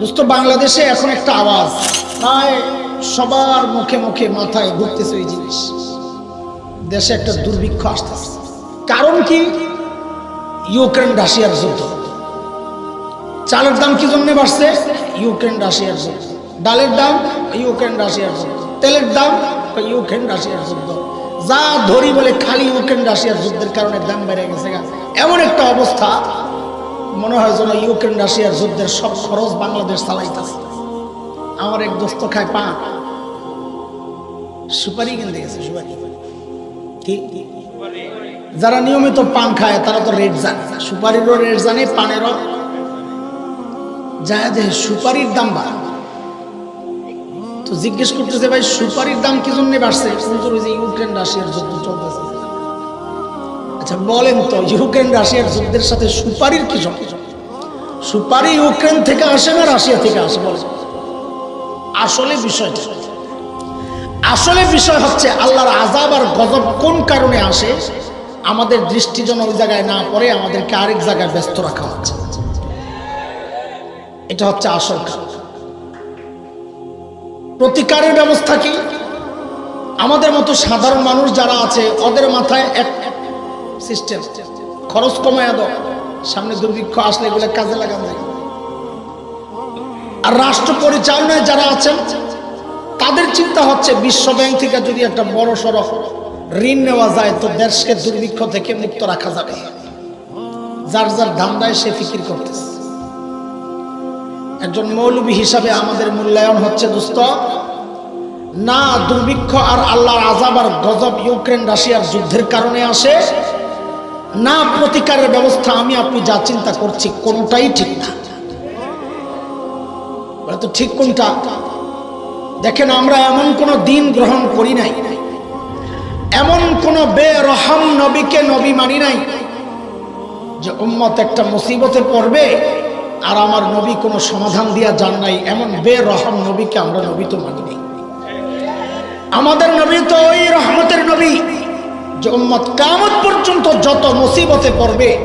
দোস্ত, বাংলাদেশে এখন একটা আওয়াজ। প্রায় সবার মুখে মুখে মাথায় ঘুরতেছে ওই জিনিস। দেশে একটা দুর্ভিক্ষ আসতেছে। কারণ কি? ইউক্রেন, রাশিয়ার যুদ্ধ। চালের দাম কি জন্য বাড়ছে? ইউক্রেন, রাশিয়ার যুদ্ধ। ডালের দাম? ইউক্রেন, রাশিয়ার যুদ্ধ। তেলের দাম? ইউক্রেন, রাশিয়ার যুদ্ধ। যা ধরি বলে খালি ইউক্রেন, রাশিয়ার যুদ্ধের কারণে দাম বেড়ে গেছে এমন একটা অবস্থা মনে হয় যেন ইউক্রেন রাশিয়ার যুদ্ধের সব খরচ বাংলাদেশ চালাইতেছে। আমার এক দোস্ত খায় পা সুপারি কিনতে গেছে, সুপারি। কি? যারা নিয়মিত পান খায়, তারা তো রেট জানে। সুপারিরও রেট জানে, পানেরও। যা যে সুপারির দাম বাড়া। তো জিজ্ঞেস করতেছে, ভাই, সুপারির দাম কি জন্য বাড়ছে? ওই যে ইউক্রেন রাশিয়ার যুদ্ধ চলতেছে। আচ্ছা বলেন তো, ইউক্রেন রাশিয়ার যুদ্ধের সাথে সুপারির কি সম্পর্ক? সুপারি ইউক্রেন থেকে আসে না রাশিয়া থেকে আসে বলেন আসলে বিষয়টা আসলে বিষয় হচ্ছে আল্লাহর আজাব আর গজব কোন কারণে আসে? আমাদের দৃষ্টি যেন ওই জায়গায় না পড়ে, আমাদেরকে আরেক জায়গায় ব্যস্ত রাখা হচ্ছে। এটা হচ্ছে আসল প্রতিকারের ব্যবস্থা কি? আমাদের মতো সাধারণ মানুষ যারা আছে, ওদের মাথায় এক সিস্টেম খরচ কমায় দাও। সামনে দুর্ভিক্ষ আসলে এগুলো কাজে লাগানো যায় আর রাষ্ট্র পরিচালনায় যারা আছেন, তাদের চিন্তা হচ্ছে বিশ্ব ব্যাংক থেকে যদি একটা বড় সড়ো ঋণ নেওয়া যায়, তো দেশকে দুর্ভিক্ষ থেকে মুক্ত রাখা যাবে। যার যার ধান্দায় সে ফিকির করতেছে। একজন মৌলবী হিসাবে আমাদের মূল্যায়ন হচ্ছে, দোস্ত, না দুর্ভিক্ষ আর আল্লাহর আজাব আর গজব ইউক্রেন রাশিয়ার যুদ্ধের কারণে আসে না প্রতিকারের ব্যবস্থা আমি, আপনি যা চিন্তা করছি কোনটাই ঠিক না। তো ঠিক কোনটা? দেখেন, আমরা এমন কোন দিন গ্রহণ করি নাই। এমন কোন বেরহম নবীকে নবী মানি নাই যে উম্মত একটা মুসিবতে পড়বে আর আমার নবী কোনো সমাধান দিয়া যান নাই। এমন বেরহম নবীকে আমরা নবী তো মানি নাই। আমাদের নবী তো ওই রহমতের নবী। যে উম্মত কামত পর্যন্ত যত মুসিবতে পড়বে,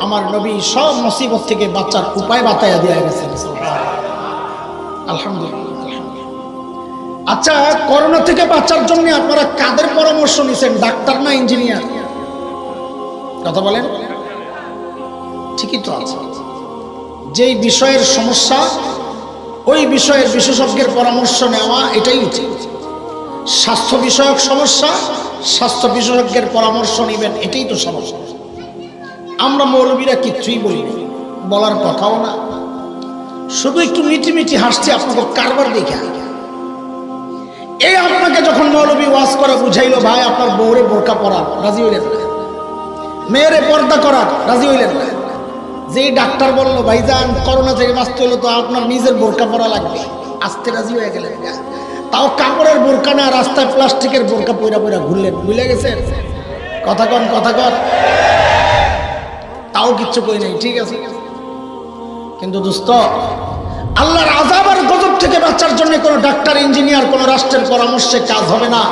আমার নবী সব মুসিবত থেকে বাচ্চার উপায় বাতায়া দেওয়া গেছে। আলহামদুলিল্লাহ। আচ্ছা করোনা থেকে বাঁচার জন্য আপনারা কাদের পরামর্শ নিছেন? ডাক্তার না ইঞ্জিনিয়ার? কথা বলেন। ঠিকই তো আছে। যেই বিষয়ের সমস্যা, ওই বিষয়ের বিশেষজ্ঞের পরামর্শ নেওয়া এটাই উচিত। স্বাস্থ্য বিষয়ক সমস্যা, স্বাস্থ্য বিশেষজ্ঞের পরামর্শ নেবেন, এটাই তো সমস্যা। আমরা মৌলবীরা কিচ্ছুই বলি বলার কথাও না। শুধু একটু মিটি মিটি হাসছি আপনাকে কারবার দেখে এই আপনাকে যখন মৌলবী ওয়াজ করে বুঝাইলো, ভাই, আপনার বউরে বোরকা পরার রাজি হইলেন না। মেয়েরে পর্দা করার রাজি হইলেন না। যেই ডাক্তার বলল, ভাইজান, করোনা থেকে বাঁচতে হলে তো আপনার নিজের বোরকা পরা লাগবে আসতে রাজি হয়ে গেলেন। তাও কাপড়ের বোরকা না, রাস্তায় প্লাস্টিকের বোরকা পইরা পইরা ঘুরলেন। ভুলে গেছে কথা কন কথা কন। তাও কিচ্ছু কই নাই, ঠিক আছে? কিন্তু দোস্ত আল্লাহর আজাব আর গজব থেকে বাঁচার জন্য কোনো ডাক্তার, ইঞ্জিনিয়ার, কোনো রাষ্ট্রের পরামর্শে কাজ হবে না।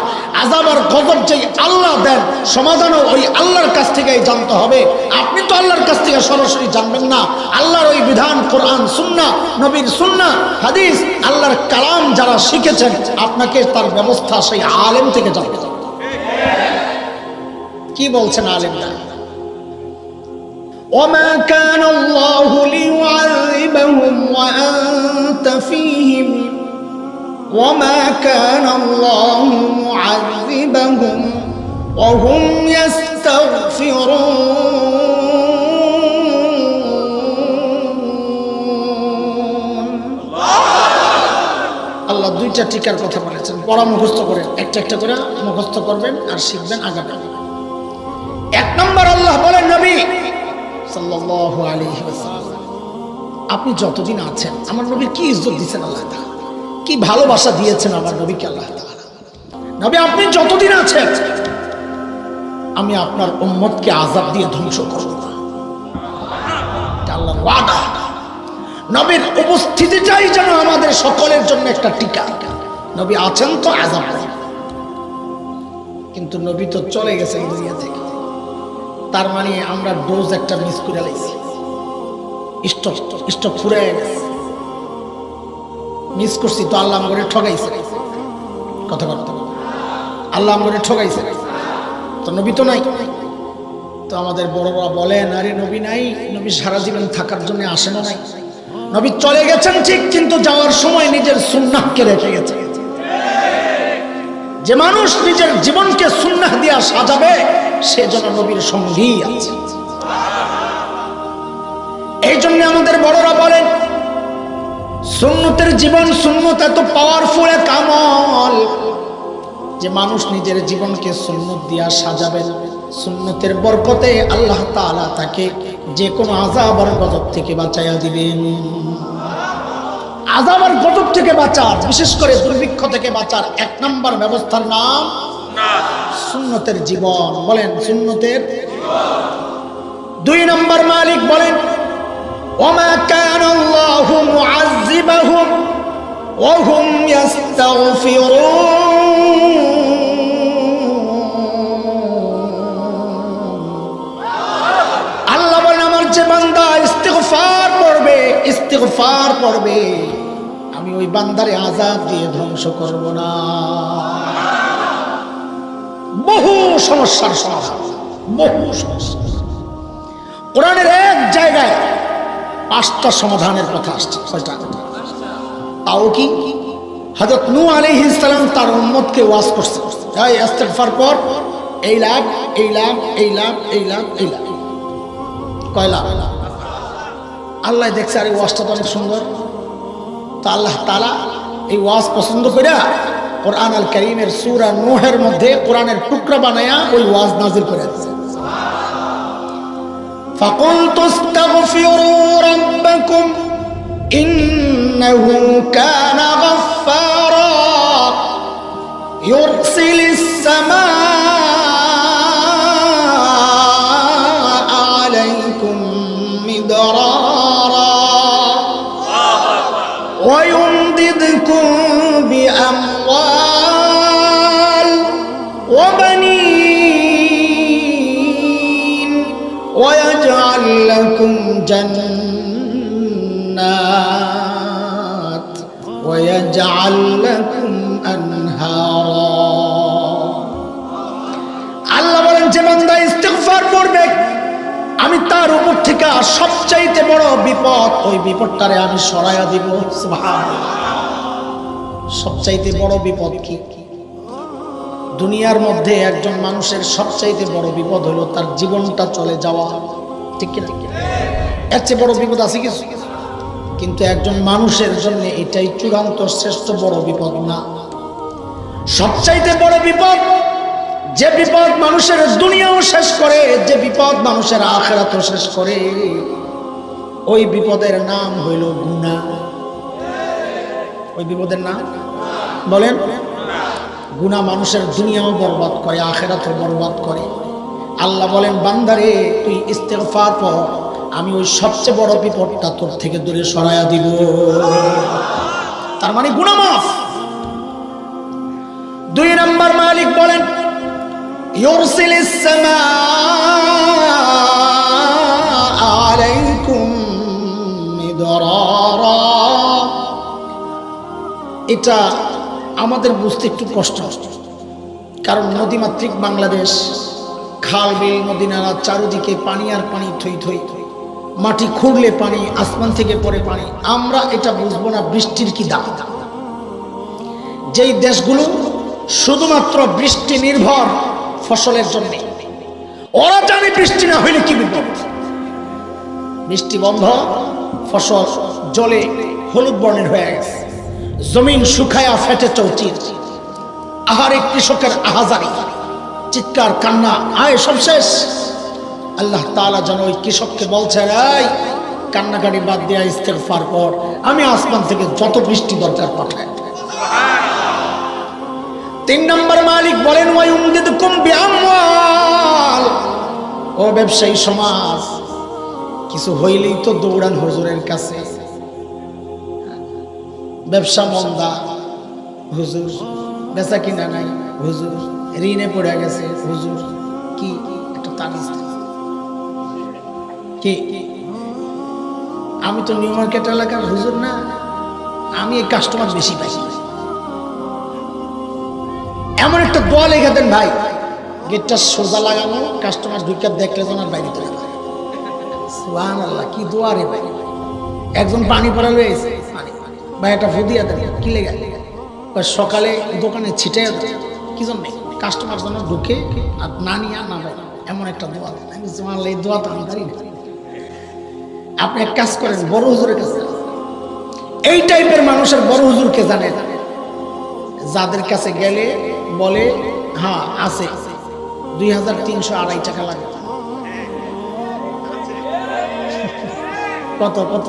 আজাব আর গজব যেই আল্লাহ দেন, সমাধানও ওই আল্লাহর কাছ থেকেই জানতে হবে। আপনি তো আল্লাহর কাছ থেকে সরাসরি জানবেন না। আল্লাহর ওই বিধান, কোরআন, সুন্না, নবীর সুন্না, হাদিস, আল্লাহর কালাম যারা শিখেছেন, আপনাকে তার ব্যবস্থা সেই আলেম থেকে জানতে কি বলছেন আলেমরা? وما كان الله ليعذبهم وأنت فيهم وما كان الله معذبهم وهم يستغفرون আল্লাহ দুইটা টিকার কথা বলেছেন পড়া মুখস্থ করেন একটা একটা করে মুখস্থ করবেন আর শিখবেন আগাবেন এক নম্বর আল্লাহ বলেন নবী আপনি যতদিন আছেন, আমার নবীর কি ইজ্জত দিয়েছেন আল্লাহ কি ভালোবাসা দিয়েছেন আমার নবীকে আল্লাহ নবী, আপনি যতদিন আছেন, আমি আপনার উম্মতকে আযাব দিয়ে ধ্বংস করব। নবীর উপস্থিতিটাই যেন আমাদের সকলের জন্য একটা টিকা। নবী আছেন তো নেই কিন্তু নবী তো চলে গেছেন দুনিয়া থেকে। তার মানে আমরা ডোজ একটা মিস করে লাইছি। স্টক ফুরে গেছে। মিস করছি তো আল্লাহ আমাকে ঠগাইছে। কথা কথা আল্লাহ আমাকে ঠগাইছে। তো নবী তো নাই। তো আমাদের বড়রা বলেন, আরে নবী নাই, নবী সারা জীবন থাকার জন্য আসেন নাই। নবী চলে গেছেন ঠিক, কিন্তু যাওয়ার সময় নিজের সুন্নাহকে রেখে গেছে। যে মানুষ নিজের জীবনকে সুন্নাহ দিয়া সাজাবে সে যেন নবীর সঙ্গী আছে। এই জন্য আমাদের বড়রা বলেন, সুন্নতের জীবন সুন্নত, এত পাওয়ারফুল এক আমল। যে মানুষ নিজের জীবনকে সুন্নত দিয়া সাজাবে, সুন্নতের বরকতে আল্লাহ তাআলা তাকে যে কোনো আজাব আর গজব থেকে বাঁচাইয়া দিবেন। আজাব আর গজব থেকে বাঁচার বিশেষ করে দুর্ভিক্ষ থেকে বাঁচার এক নম্বর ব্যবস্থার নাম সুন্নতের জীবন বলেন, সুন্নতের দুই নম্বর মালিক বলেন, ওমা কান আল্লাহু মুআযিবাহুম ওয়া হুম ইস্তাগফিরুন ইস্তেগফার পড়বে ইস্তেগফার পড়বে। আমি ওই বান্দারে আজাদ দিয়ে ধ্বংস করব না। বহু সমস্যার সমাধান, বহু সমস্যা কোরআনের এক জায়গায় পাঁচটা সমাধানের কথা আসছে তাও কি? হজরত নু আলাইহিস ইসলাম তার উম্মতকে ওয়াজ করছে। এই পর এই লাভ এই লাভ এই লাভ এই লাভ এই লাভ। কয় লাভ? আল্লাহ দেখছে, আর এই ওয়াজটা তো অনেক সুন্দর। তো আল্লাহ তালা এই ওয়াজ পছন্দ করে কোরআন আল করিমের সুরা নোহের মধ্যে কোরআনের টুকরা বানায়া ওই ওয়াজ নাজিল করে দিচ্ছে فقلت استغفروا ربكم إنه كان غفارا يرسل السماء وبنين ويجعل لكم جنات ويجعل لكم أنهارا আল্লাহ বলেন যে বান্দা ইস্তেগফার করবে আমি তার উপর থেকে সবচাইতে বড় বিপদ ওই বিপদটারে আমি সরাইয়া দিব সুবহানাল্লাহ। সবচাইতে বড় বিপদ কি দুনিয়ার মধ্যে একজন মানুষের সবচাইতে বড় বিপদ হলো তার জীবনটা চলে যাওয়া। ঠিক কিনা? এর চেয়ে বড় বিপদ আছে কিছু? কিন্তু একজন মানুষের জন্য এটাই চূড়ান্ত শ্রেষ্ঠ বড় বিপদ না। সবচাইতে বড় বিপদ, যে বিপদ মানুষের দুনিয়াও শেষ করে, যে বিপদ মানুষের আখেরাতও শেষ করে, ওই বিপদের নাম হইল গুণা ওই বিপদের নাম? বলেন। গুণা মানুষের দুনিয়াও বরবাদ করে, আখেরাতও বরবাদ করে। আল্লাহ বলেন, বান্দারে, তুই ইস্তেফার পর আমি ওই সবচেয়ে বড় বিপদটা তোর থেকে দূরে সরাইয়া দিব। তার মানে গুণামাফ দুই নম্বর মালিক বলেন এটা আমাদের বুঝতে একটু কষ্ট। কারণ নদীমাতৃক বাংলাদেশ, খাল বিল নদী নালা চারুদিকে পানি আর পানি থই থই। মাটি খুঁড়লে পানি, আসমান থেকে পড়ে পানি। আমরা এটা বুঝব না বৃষ্টির কি দাম। যেই দেশগুলো শুধুমাত্র বৃষ্টি নির্ভর ফসলের জন্য। ওরা জানে বৃষ্টি না হইলে কি বিপদ। বৃষ্টি বন্ধ, ফসল জলে হলুদ বর্ণের হয়ে গেছে। জমিন শুকায়া ফেটে চৌচির। আহারে কৃষকের আহাজারি, চিৎকার, কান্না, আয় সব শেষ। আল্লাহ তাআলা যেন ওই কৃষককে বলছে, এই, কান্নাকাটি বাদ দিয়া ইস্তেগফার পর আমি আসমান থেকে যত বৃষ্টি দরকার পাঠাই তিন নম্বর মালিক বলেন ওয়ায়ুমদিদকুম বিআমওয়াল। ও ব্যবসায়ী সমাজ, কিছু হইলেই তো দৌড়ান হুজুরের কাছে। ব্যবসা মন্দা, হুজুর। বেচা কিনা নাই, হুজুর। ঋণে পড়ে গেছে, হুজুর। কি? একটা তাবিজ কি? আমি তো নিউ মার্কেট এলাকার হুজুর না, আমি এই কাস্টমার বেশি পাইছি এমন একটা দোয়া লেখা দেন ভাই, গেটটা সোজা লাগানো কাস্টমার ঢুকে দেখলে যেন আর বাইরে চলে যায়। আল্লাহ কি দোয়া রে ভাই। একজন পানি পড়া রয়েছে ভাই, একটা ফুদিয়া দেন। কি লেগে? সকালে দোকানে ছিটে কি জন্য? কাস্টমার যেন ঢুকে আর না নিয়ে না পায় এমন একটা দোয়া। দেন আমি এই দোয়া তো আমি জানি না। আপনি এক কাজ করেন, বড় হুজুরের কাছে এই টাইপের মানুষের বড় হুজুরকে জানে যাদের কাছে গেলে বলে হ্যাঁ আছে। দুই হাজার তিনশো আড়াই টাকা লাগে। কত কত?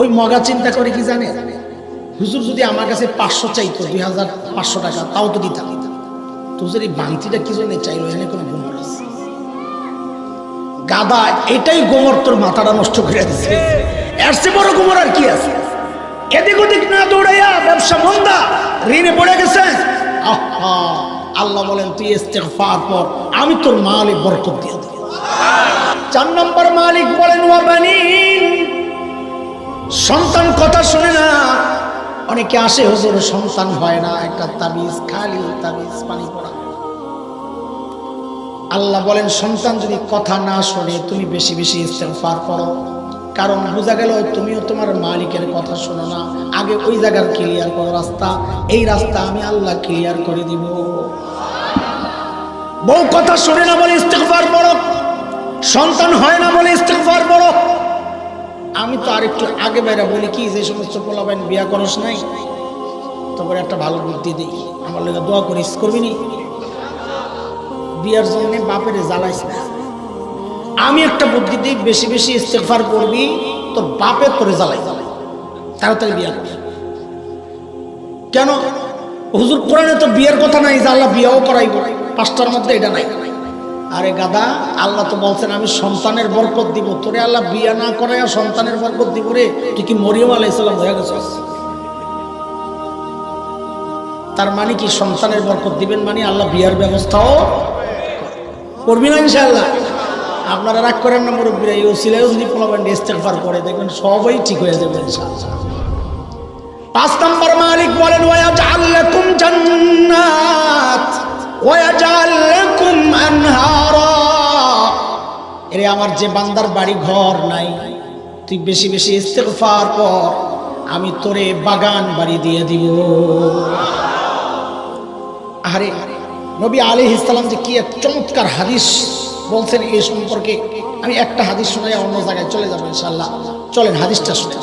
ওই মগা চিন্তা করে কি জানে? হুজুর যদি আমার কাছে পাঁচশো চাইতো দুই হাজার পাঁচশো টাকা তাও তো দিতাম। তো হুজুর এই বাংতিটা কি জন্য চাইলো এখানে কোনো গোমর আছে? গাদা এটাই গোমর তোর মাথাটা নষ্ট করে দিচ্ছে এর চেয়ে বড় গোমর আর কি আছে? এদিক ওদিক না দৌড়াইয়া ব্যবসা মন্দা ঋণে পড়ে গেছে। আহা, আল্লাহ বলেন তুই ইস্তেগফার পর আমি তোর মালে বরকত দিয়ে দেব। চার নম্বর মালিক বলেন ওয়াবানিন সন্তান কথা শুনে না। অনেকে আসে, হুজুর, সন্তান হয় না। একটা তাবিজ, খালি তাবিজ, পানি পড়া। আল্লাহ বলেন, সন্তান যদি কথা না শোনে, তুমি বেশি বেশি ইস্তেগফার করো। কারণ বোঝা গেল, তুমিও তোমার মালিকের কথা শোনো না। আগে ওই জায়গার ক্লিয়ার করো রাস্তা। এই রাস্তা আমি আল্লাহ ক্লিয়ার করে দিব। বউ কথা শোনে না বলে ইস্তেগফার পড়ো। সন্তান হয় না বলে ইস্তেগফার পড়ো। আমি তো আরেকটু আগে বাইরে বলি কি, যে সমস্ত পোলাবেন বিয়া করস নাই, তারপরে একটা ভালো বুদ্ধি দিই। আমার লোক দোয়া করিস, করবি নি? বিয়ার জন্য বাপের জ্বালাইস না। আমি একটা বুদ্ধি দিই, বেশি বেশি ইস্তেফার করবি, তোর বাপের তোরে জ্বালাই জ্বালাই তাড়াতাড়ি বিয়া করবি কেন? হুজুর কোরআনে তো বিয়ের কথা নাই, যে আল্লাহ বিয়াও করাইব। পাঁচটার মধ্যে এটা নাই। আরে গাদা, আল্লাহ তো বলছেন, আমি সন্তানের বরকত দিব। তোরে আল্লাহ বিয়া না করাইয়া সন্তানের বরকত দিব রে? তুই কি মরিয়ম আলাইসাল্লাম হয়ে গেছিস? তার মানে কি সন্তানের বরকত দিবেন মানে আল্লাহ বিয়ার ব্যবস্থাও করবি না ইনশাআল্লাহ? আপনারা রাগ করেন না মুরব্বীরা, এই ওসিলায় যদি করে, দেখবেন সবই ঠিক হয়ে যাবে ইনশাআল্লাহ। পাঁচ নম্বর মালিক বলেন ওয়াজাল লাকুম জান্নাত। এরে আমার যে বান্দার বাড়ি ঘর নাই, তুই বেশি বেশি ইস্তেগফার কর, আমি তোরে বাগান বাড়ি দিয়ে দিব। আরে, নবী আলী ইসলাম যে কি এক চমৎকার হাদিস বলছেন এই সম্পর্কে, আমি একটা হাদিস শোনাই অন্য জায়গায় চলে যাব ইনশাল্লাহ চলেন, হাদিসটা শুনে।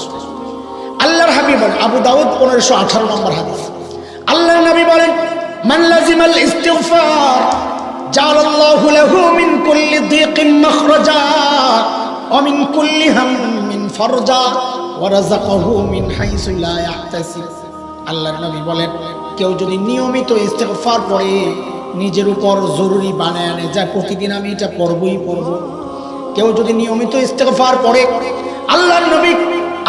আল্লাহর হাবিব বলেন, আবু দাউদ পনেরোশো আঠারো নম্বর হাদিস। আল্লাহর নবী বলেন মান লাজিমাল ইস্তিগফার জালাল্লাহু লাহু মিন কুল্লি দিকিন মাখরাজা, ওয়া মিন কুল্লি হাম্মিন ফারজা, ওয়া রাযাকাহু মিন হাইসু লা ইয়াহতাসিব। আল্লাহর নবী বলেন, কেউ যদি নিয়মিত ইস্তেগফার পড়ে, নিজের উপর জরুরি বানায় আনে, যা প্রতিদিন আমি এটা পড়বই পড়ব। কেউ যদি নিয়মিত ইস্তেগফার পড়ে, আল্লাহর নবী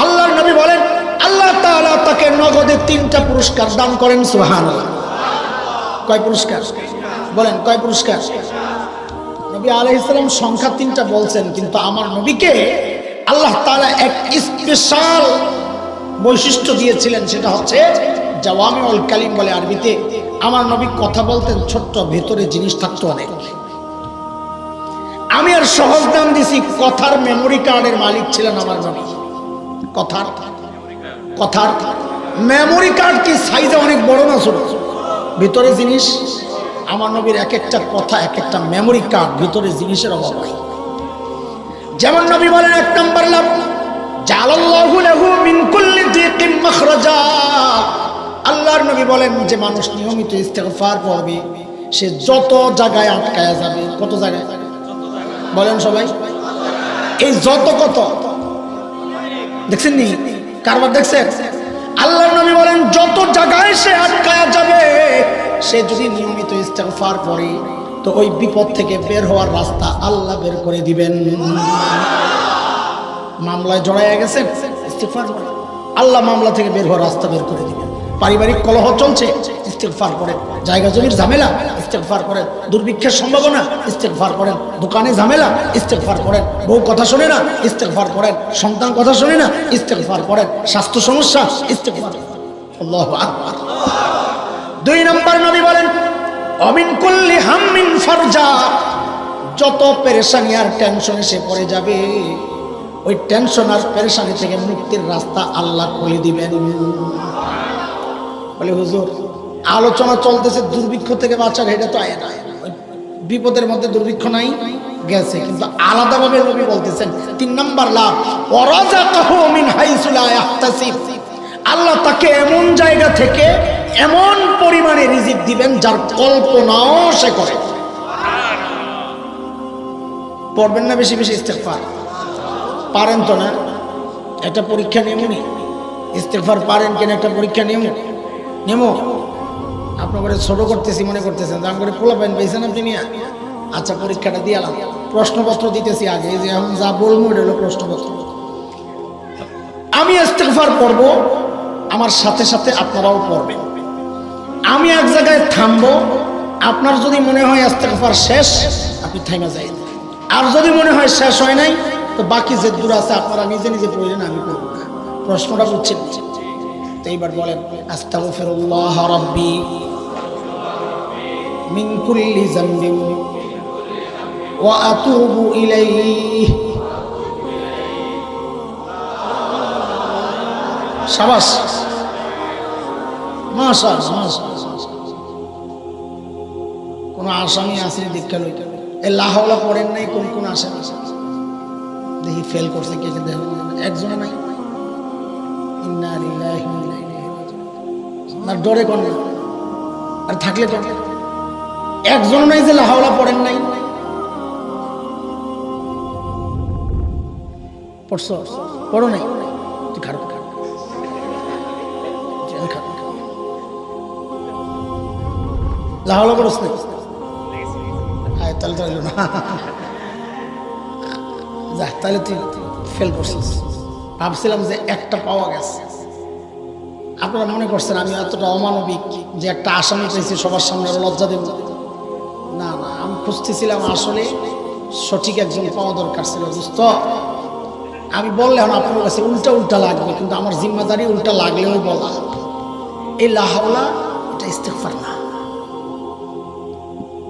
আল্লাহর নবী বলেন, আল্লাহ তাআলা তাকে নগদে তিনটা পুরস্কার দান করেন, সুবহানাল্লাহ। কয় পুরস্কার? বলেন, কয় পুরস্কার? নবী আলাইহিস সালাম সংখ্যা তিনটা বলছেন, কিন্তু আমার নবীকে আল্লাহ তাআলা এক স্পেশাল বৈশিষ্ট্য দিয়েছিলেন, সেটা হচ্ছে জাওয়ামি অল কালিম বলে আরবিতে, আমার নবী কথা বলতেন, ছোট্ট ভেতরে জিনিস থাকতো অনেক। আমি আর সহজ দাম দিছি, কথার মেমোরি কার্ডের মালিক ছিলেন আমার নবী। কথার কথার মেমোরি কার্ড কি? সাইজে অনেক বড় না ছোট? ভিতরে জিনিস, আমার নবীর এক একটা কথা এক একটা মেমোরি কার্ড ভিতরে জিনিসের অভাব নাই। যেমন নবী বলেন, এক নম্বর আল্লাহর নবী বলেন যে, মানুষ নিয়মিত ইস্তেগফার পড়বে, সে যত জায়গায় আটকায়া যাবে। কত জায়গায়? বলেন সবাই। এই যত কত। দেখছেন নি? কারবার দেখছেন? আল্লাহর নবী বলেন, যত জায়গায় সে আটকায়া যাবে, সে যদি নিয়মিত ইস্তেগফার পড়ে তো ওই বিপদ থেকে বের হওয়ার রাস্তা আল্লাহ বের করে দিবেন মামলায় জড়াইয়া গেছে, ইস্তেগফার পড়ে। আল্লাহ মামলা থেকে বের হওয়ার রাস্তা বের করে দিবেন পারিবারিক কলহ চলছে ইস্তেকফার করেন। জায়গা জমির ঝামেলা ইস্তেকফার করেন। দুর্ভিক্ষের সম্ভাবনা ইস্তেকফার করেন। দোকানে ঝামেলা ইস্তেকফার করেন। বউ কথা শোনে না ইস্তেকফার করেন। সন্তান কথা শোনে না ইস্তেকফার করেন। স্বাস্থ্য সমস্যা ইস্তেকফার দুই নম্বর নবী বলেন, অমিন কুল্লি হাম্মিন ফারজা। যত পেরেশানি আর টেনশন এসে পড়ে যাবে, ওই টেনশন আর পেরেশানি থেকে মুক্তির রাস্তা আল্লাহ খুলে দিবেন। বলে, হুজুর, আলোচনা চলতেছে, দুর্ভিক্ষ থেকে বাঁচার, এটা তো আয় না বিপদের মধ্যে দুর্ভিক্ষ নাই, গেছে। কিন্তু আলাদাভাবে নবী বলতেছেন, তিন নম্বর লাভ আল্লাহ তাকে এমন জায়গা থেকে এমন পরিমাণে রিজিক দিবেন, যার কল্পনাও সে করে। পড়বেন না বেশি বেশি ইস্তেগফার? পারেন তো না? একটা পরীক্ষা নেমনি ইস্তেগফার পারেন কিনা একটা পরীক্ষা নেমো নেমো। আপনার ছোট করতেছি, মনে করতেছেন দাম করে পোলা পেন পেয়েছেন আপনি নিয়ে আচ্ছা পরীক্ষাটা দিয়ে এলাম। প্রশ্নপত্র দিতেছি আগে, যে এখন যা বলব, এটা হলো প্রশ্নপত্র। আমি ইস্তেগফার পড়ব, আমার সাথে সাথে আপনারাও পড়বেন। আমি এক জায়গায় থামবো, আপনার যদি মনে হয় ইস্তেগফার শেষ, আপনি থাইমা যাই আর যদি মনে হয় শেষ হয় নাই, তো বাকি যে দূর আছে, আপনারা নিজে নিজে পড়লেন, আমি করব না। প্রশ্নটা বুঝছেন? এইবার বলেন কোন আসামি আছে দীক্ষা লইতে? এই লাহাওলা পড়েন নাই, কোন কোন আসামি দেখি ফেল করছে কে কে একজনে নাই? লিল্লাহি না, ডরে কোন আর থাকলে কোন একজন নাই যে লাহাওলা পড়েন নাই। পড়ো নাই? না তাহলে না। যা, তাহলে ফেল করছিস। ভাবছিলাম যে একটা পাওয়া গেছে। আপনারা মনে করছেন আমি এতটা অমানবিক যে একটা আসামি পেয়েছি, সবার সামনে লজ্জা দেব? না না, আমি খুঁজতেছিলাম আসলে সঠিক একজন পাওয়া দরকার ছিল, বুঝতো? আমি বললে এখন আপনার কাছে উল্টা উল্টা লাগবে, কিন্তু আমার জিম্মাদারি উল্টা লাগলেও বলা। এই লাহাওলা এটা ইস্তেকফার না।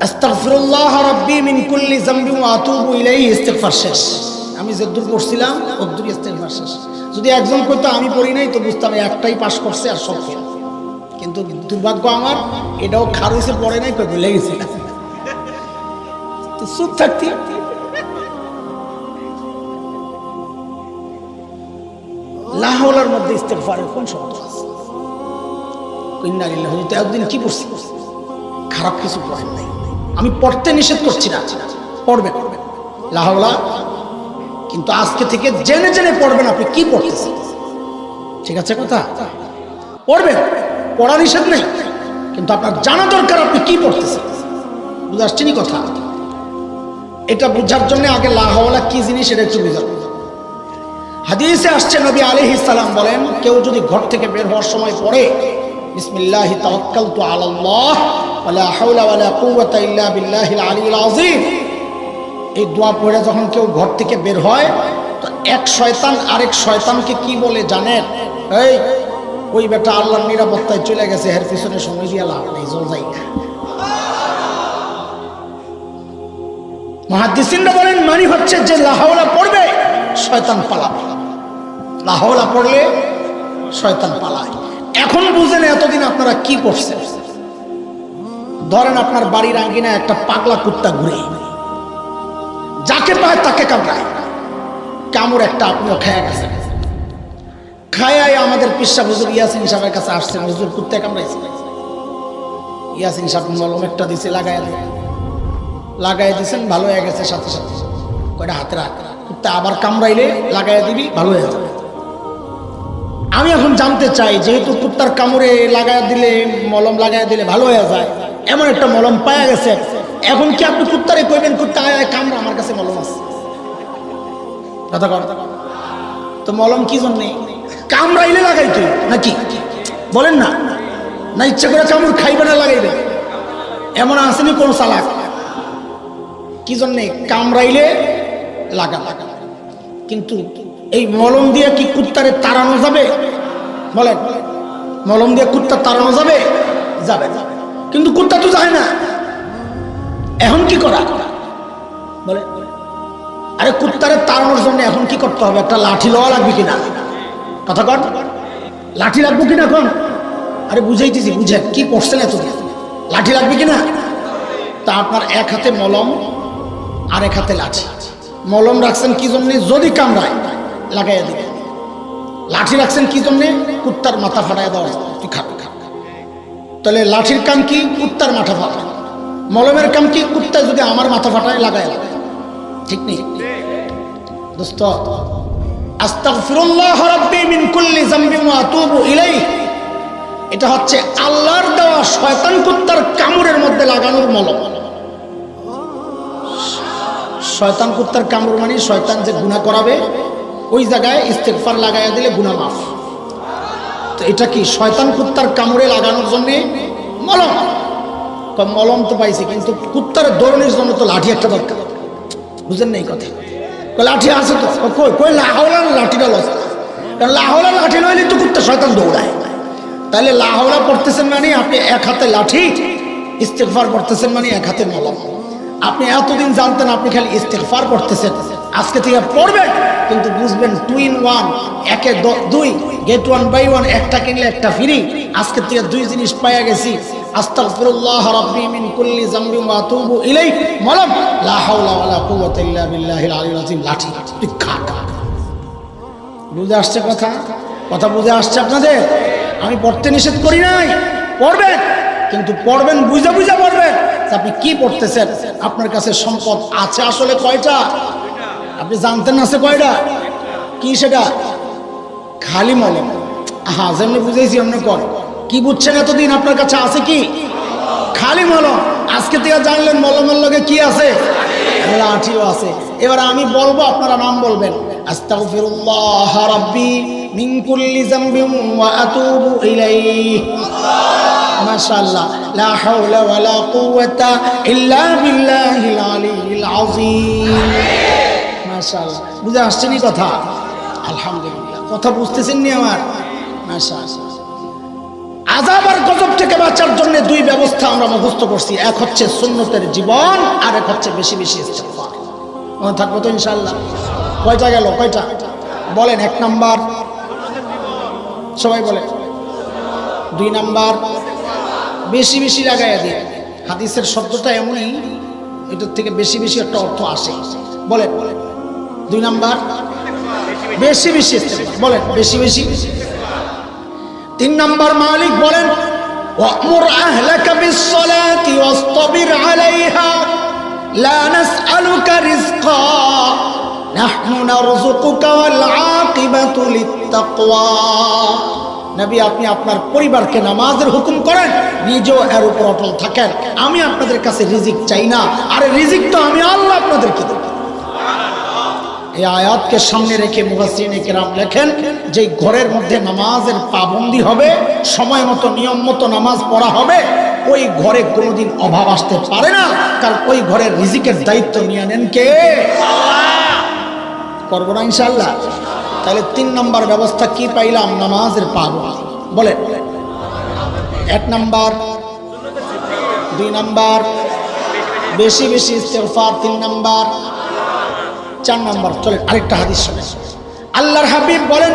আস্তাগফিরুল্লাহ রাব্বি মিন কুল্লি যামবি ওয়া আতুবু ইলাইহি, ইস্তিগফার শেষ। আমি যে দূর পড়ছিলাম ইস্তিগফার শেষ। যদি একজন কইতো আমি পড়ি নাই তো বুঝতাম একটাই পাস করছে আর সব কিন্তু দুর্ভাগ্য আমার, এটাও খারুইছে পড়ে নাই তো চুপ লাহৌলার মধ্যে ইস্তেগফারের কোন শব্দ একদিন কি পড়ছি? খারাপ কিছু পড়েন নাই। আমি পড়তে নিষেধ করছি না। পড়বেন লাহাওলা কিন্তু আজকে থেকে জেনে জেনে পড়বেন আপনি কি পড়তেছেন ঠিক আছে কথা? পড়বেন পড়া নিষেধ নেই, কিন্তু আপনার জানা দরকার আপনি কি পড়তেছেন বুঝে আসছেনি কথা? এটা বুঝার জন্য আগে লাহাওয়ালা কি জিনিস এটা একটু বুঝার হাদিসে আসছে, নবী আলাইহিস সালাম বলেন, কেউ যদি ঘর থেকে বের হওয়ার সময় পড়ে, বিসমিল্লাহি তাওয়াক্কালতু আলাল্লাহ ওয়ালা হাওলা ওয়ালা কুওয়াতা ইল্লা বিল্লাহিল আলিয়্যিল আযীম। এই দোয়া পড়ে যখন কেউ ঘর থেকে বের হয়, তো এক শয়তান আরেক শয়তানকে কি বলে জানেন? এই, ওই বেটা আল্লাহর নিরাপত্তায় চলে গেছে এর পিছনে সময় দিয়ে জল যাই। মহাদিসিনরা বলেন, মানি হচ্ছে যে লাহাওলা পড়বে, শয়তান পালাবে। লাহাওলা পড়লে শয়তান পালায়। এখন বুঝেন এতদিন আপনারা কি করছেন? ধরেন আপনার বাড়ির আঙ্গিনা একটা পাগলা কুত্তা ঘুরে। যাকে পায় তাকে কামড়ায়। কামড় একটা আপনিও খেয়ে গেছেন। খায়ায় আমাদের পিসা হুজুর ইয়াসিন সাহেবের কাছে আসছেন হুজুর কুত্তা কামড়াইছে। ইয়াসিন সাহেব মলম একটা দিছে লাগাই লাগাই দিছেন, ভালো হয়ে গেছে, সাথে সাথে। কয়টা হাতে রাখ। কুত্তা আবার কামড়াইলে লাগাই দিবি, ভালো হয়ে যাবে। আমি এখন জানতে চাই, যেহেতু কুত্তার কামড়ে লাগাই দিলে, মলম লাগাই দিলে ভালো হয়ে যায়, এমন একটা মলম পাওয়া গেছে। এখন কি আপনি কুত্তারে কইবেন, কুত্তা আয় আয়, কামড়া, আমার কাছে মলম আছে। কথা কর তো মলম কি জন্যে? কামড়াইলে তুই নাকি? বলেন না। না ইচ্ছে করে কামড় খাইবে না লাগাইবে। এমন আসেনি কোন সালাক কি জন্যে? কামড়াইলে লাগা লাগা কিন্তু এই মলম দিয়ে কি কুত্তারে তাড়ানো যাবে? বলেন। মলম দিয়ে কুত্তা তাড়ানো যাবে? যাবে। কিন্তু কুত্তা তো যায় না। এখন কি করা? বলে, আরে কুত্তারে তাড়ানোর জন্য এখন কি করতে হবে? একটা লাঠি লওয়া লাগবে কিনা? কথা কর লাঠি লাগবে কিনা এখন আরে বুঝাইতেছি, বুঝে। কি করছেন এত? লাঠি লাগবে কিনা? তা আপনার এক হাতে মলম আর এক হাতে লাঠি। মলম রাখছেন কি জন্যে? যদি কামড়ায়, লাগাইয়া দিবে লাঠি রাখছেন কি জন্যে? কুত্তার মাথা ফাটাই দেওয়া। তুই খা খা খা। তাহলে লাঠির কাম কি? কুত্তার মাথা ফাটা মলমের কাম কি? কুত্তা যদি আমার মাথা ফাটায় লাগায় লাগায়। ঠিক নেই। দোস্ত, আস্তাগফিরুল্লাহ রাব্বি মিন কুল্লি যামবিন ওয়া আতুবু ইলাইহি। এটা হচ্ছে আল্লাহর দেওয়া শয়তান কুত্তার কামড়ের মধ্যে লাগানোর মলম। শয়তান কুত্তার কামড় মানে শয়তান যে গুনাহ করাবে, ওই জায়গায় ইস্তেগফার লাগাইয়া দিলে গুনাহ মাফ। তো এটা কি? শয়তান কুত্তার কামড়ে লাগানোর জন্য মলম? মলম তো পাইছি, কিন্তু কুত্তার দৌড়নের জন্য তো লাঠি একটা দরকার। বুঝেন না এই কথা? লাঠি আছে তো? কই কই লাহওলা লাঠিটা লস। কারণ লাহওলা লাঠি নইলে তো কুত্তা শয়তান দৌড়ায়। তাহলে লাহওলা পড়তেছেন মানে আপনি এক হাতে লাঠি, ইস্তেগফার পড়তেছেন মানে এক হাতে মলম আপনি এতদিন জানতেন আপনি খালি ইস্তেগফার পড়তেছেন। আজকে থেকে পড়বেন কিন্তু বুঝবেন টু ইন ওয়ান একে দুই গেট ওয়ান বাই ওয়ান একটা কিনলে একটা ফ্রি আজকে থেকে দুই জিনিস পাইয়া গেছি। আস্তাগফিরুল্লাহ রাব্বি মিন কুল্লি যামবিন ওয়া আতুবু ইলাইহি মলম, লা হাওলা ওয়ালা কুওয়াতা ইল্লা বিল্লাহিল আলিয়্যিল আযীম। লাঠি, তুই। বুঝে আসছে কথা? কথা বুঝে আসছে আপনাদের? আমি পড়তে নিষেধ করি নাই। পড়বেন, কিন্তু পড়বেন, বুঝে বুঝে পড়বেন। আপনি কি পড়তেছেন? আপনার কাছে সম্পদ আছে আসলে কয়টা? আপনি জানতেন না আছে কয়টা? কি সেটা? খালি মলম হ্যাঁ যেমনি বুঝেছি এমনি কর। কি বুঝছেন এতদিন? আপনার কাছে আছে কি? খালি মলম। আজকে থেকে জানলেন মলমের লগে কি আছে? লাঠিও আছে। এবার আমি বলব, আপনারা নাম বলবেন। আস্তাগফিরুল্লাহ মিন মাশাআল্লাহ। বুঝে আসছেনই কথা? আলহামদুলিল্লাহ। কথা বুঝতেছেন নি আমার? আজাব আর গজব থেকে বাঁচার জন্য দুই ব্যবস্থা আমরা মুখস্থ করছি। এক হচ্ছে সুন্নতের জীবন আর এক হচ্ছে বেশি বেশি ইস্তেগফার। মনে থাকব তো ইনশাল্লাহ কয়টা গেল? কয়টা? বলেন, এক নাম্বার। সবাই বলে দুই নাম্বার। বেশি বেশি লাগাইয়া দিয়ে। হাদিসের শব্দটা এমনই, এটার থেকে বেশি বেশি একটা অর্থ আসে। বলেন বলেন। দুই নাম্বার বেশি বেশি ইস্তেগফার। বলেন বেশি বেশি তিন নম্বর মালিক বলেন وأمر أهلك بالصلاة واصطبر عليها لا نسألك رزقا نحن نرزقك والعاقبة للتقوى নবী আপনি আপনার পরিবারকে নামাজের হুকুম করেন নিজেও এর উপর অটল থাকেন আমি আপনাদের কাছে রিজিক চাই না আরে রিজিক তো আমি আল্লাহ আপনাদেরকে দেব এই আয়াতকে সামনে রেখে মুহাসিনে কেরাম লেখেন যে ঘরের মধ্যে নামাজের পাবন্দি হবে, সময় মতো, নিয়ম মতো নামাজ পড়া হবে, ওই ঘরে কোনোদিন অভাব আসতে পারে না, কারণ ওই ঘরের রিজিকের দায়িত্ব নিয়ে নেন কে? করব না ইনশাল্লাহ তাহলে তিন নম্বর ব্যবস্থা কি পাইলাম? নামাজের পাবন্দি। বলে এক নাম্বার, দুই নাম্বার, বেশি বেশি ইস্তেগফার, তিন নাম্বার। চার নম্বর, চলেন আরেকটা হাদিস শুনে। আল্লাহর হাবিব বলেন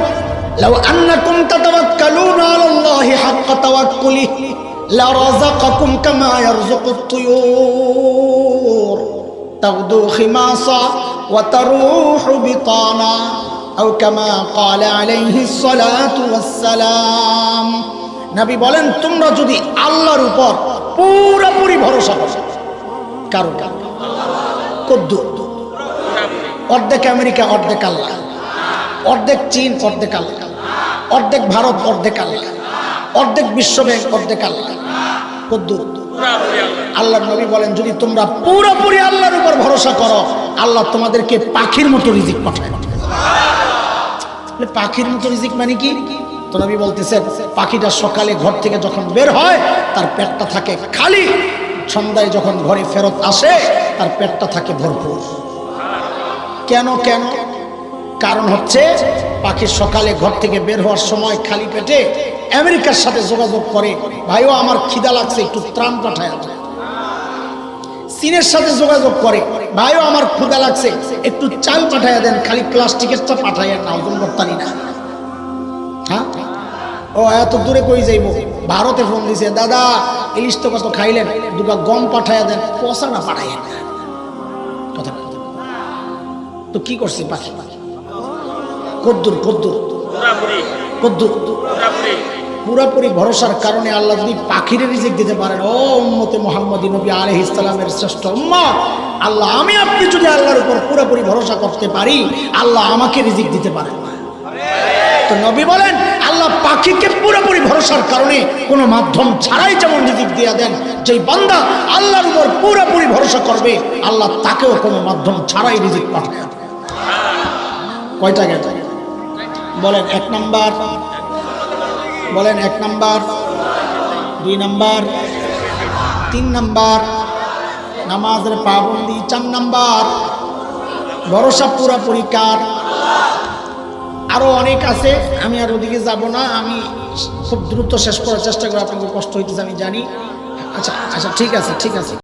নবী বলেন, তোমরা যদি আল্লাহর উপর পুরোপুরি ভরসা করো, কারও কারও। কদ্দু অর্ধেক আমেরিকা, অর্ধেক আল্লাহ। অর্ধেক চীন, অর্ধেক আল্লাহ। অর্ধেক ভারত, অর্ধেক আল্লাহ। অর্ধেক বিশ্ব ব্যাংক অর্ধেক আল্লাহ। আল্লাহ নবী বলেন, যদি তোমরা পুরোপুরি আল্লাহর উপর ভরসা করো, আল্লাহ তোমাদেরকে পাখির মতো রিজিক পাঠায়। পাখির মতো রিজিক মানে কি? তো নবী পাখিটা সকালে ঘর থেকে যখন বের হয়, তার পেটটা থাকে খালি। সন্ধ্যায় যখন ঘরে ফেরত আসে, তার পেটটা থাকে ভরপুর। কেন কেন? কারণ হচ্ছে পাখি সকালে ঘর থেকে বের হওয়ার সময় খালি পেটে আমেরিকার সাথে যোগাযোগ করে। ভাইও, আমার খিদা লাগছে, একটু ত্রাণ পাঠায় চীনের সাথে যোগাযোগ করে। ভাইও, আমার ক্ষুদা লাগছে, একটু চাল পাঠাইয়া দেন, খালি প্লাস্টিকেরটা পাঠাইয়া না, ওজন করতারি না। হ্যাঁ? ও, এত দূরে কই যাইব? ভারতে ফোন দিছে, দাদা, ইলিশ তো কত খাইলেন? দুটা গম পাঠাইয়া দেন, পচা না পাঠাইয়া। তো কি করছে পাখি? কদ্দুর কদ্দুর। কদ্দুর। পুরাপুরি। ভরসার কারণে আল্লাহ যদি পাখির রিজিক দিতে পারেন ও উম্মতে মোহাম্মদ নবী আলহ ইসলামের শ্রেষ্ঠ উম্মা আল্লাহ আমি আপনি যদি আল্লাহর উপর পুরোপুরি ভরসা করতে পারি আল্লাহ আমাকে রিজিক দিতে পারেন। তো নবী বলেন আল্লাহ পাখিকে পুরোপুরি ভরসার কারণে কোনো মাধ্যম ছাড়াই যেমন রিজিক দিয়ে দেন যেই বান্দা আল্লাহর উপর পুরোপুরি ভরসা করবে আল্লাহ তাকেও কোনো মাধ্যম ছাড়াই রিজিক পাঠায়। কয়টা গেছে বলেন, এক নাম্বার। বলেন, এক নাম্বার। দুই নাম্বার। তিন নাম্বার। নামাজের পাবন্দি চার নাম্বার। ভরসা পুরাপুরি কার আরও অনেক আছে, আমি আর ওদিকে যাব না, আমি খুব দ্রুত শেষ করার চেষ্টা করি, আপনাকে কষ্ট হইতেছে, আমি জানি। আচ্ছা আচ্ছা ঠিক আছে ঠিক আছে।